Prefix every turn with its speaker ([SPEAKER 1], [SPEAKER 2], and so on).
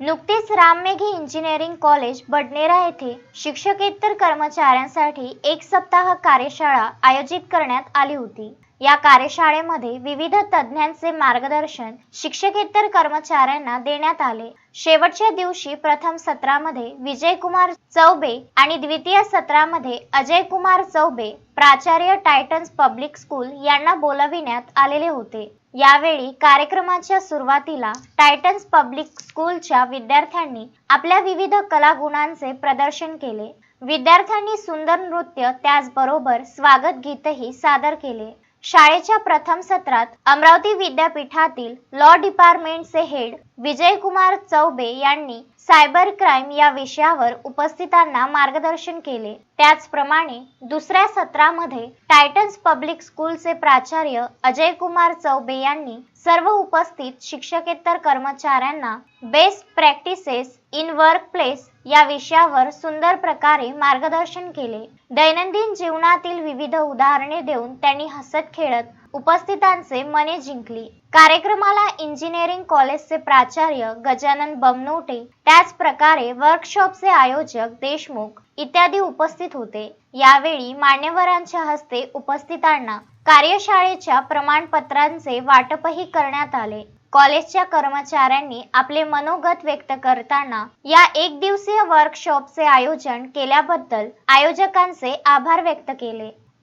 [SPEAKER 1] नुकतीच राममेघी engineering college Badnera येथे शिक्षकेतर कर्मचाऱ्यांसाठी एक सप्ताह कार्यशाळा आयोजित करण्यात आली होती. या कार्यशाळेमध्ये विविध तज्ज्ञांचे मार्गदर्शन शिक्षकेतर कर्मचाऱ्यांना देण्यात आले. शेवटच्या दिवशी प्रथम सत्रामध्ये विजयकुमार चौबे आणि द्वितीय सत्रामध्ये अजय कुमार चौबे प्राचार्य टायटन्स पब्लिक स्कूल यांना बोलविण्यात आलेले होते. यावेळी कार्यक्रमाच्या सुरुवातीला टायटन्स पब्लिक स्कूलच्या विद्यार्थ्यांनी आपल्या विविध कलागुणांचे प्रदर्शन केले. विद्यार्थ्यांनी सुंदर नृत्य त्याचबरोबर स्वागत गीतही सादर केले. शाळेच्या प्रथम सत्रात अमरावती विद्यापीठातील लॉ डिपार्टमेंटचे हेड विजयकुमार चौबे यांनी सायबर क्राईम या विषयावर उपस्थितांना मार्गदर्शन केले. त्याचप्रमाणे दुसऱ्या सत्रामध्ये टायटन्स पब्लिक स्कूलचे प्राचार्य अजय कुमार चौबे यांनी सर्व उपस्थित शिक्षकेतर कर्मचाऱ्यांना best practices in work place या विषयावर सुंदर प्रकारे मार्गदर्शन केले. दैनंदिन जीवनातील विविध उदाहरणे देऊन त्यांनी हसत खेळत उपस्थितांचे मने जिंकली. कार्यक्रमाला इंजिनिअरिंग कॉलेजचे प्राचार्य गजानन बमनोटे त्याच प्रकारे वर्कशॉपचे आयोजक देशमुख इत्यादी उपस्थित होते. यावेळी मान्यवरांच्या हस्ते उपस्थितांना कार्यशाळेच्या प्रमाणपत्रांचे वाटपही करण्यात आले. कॉलेजच्या कर्मचाऱ्यांनी आपले मनोगत व्यक्त करताना या एक दिवसीय वर्कशॉपचे आयोजन केल्याबद्दल आयोजकांचे आभार व्यक्त केले.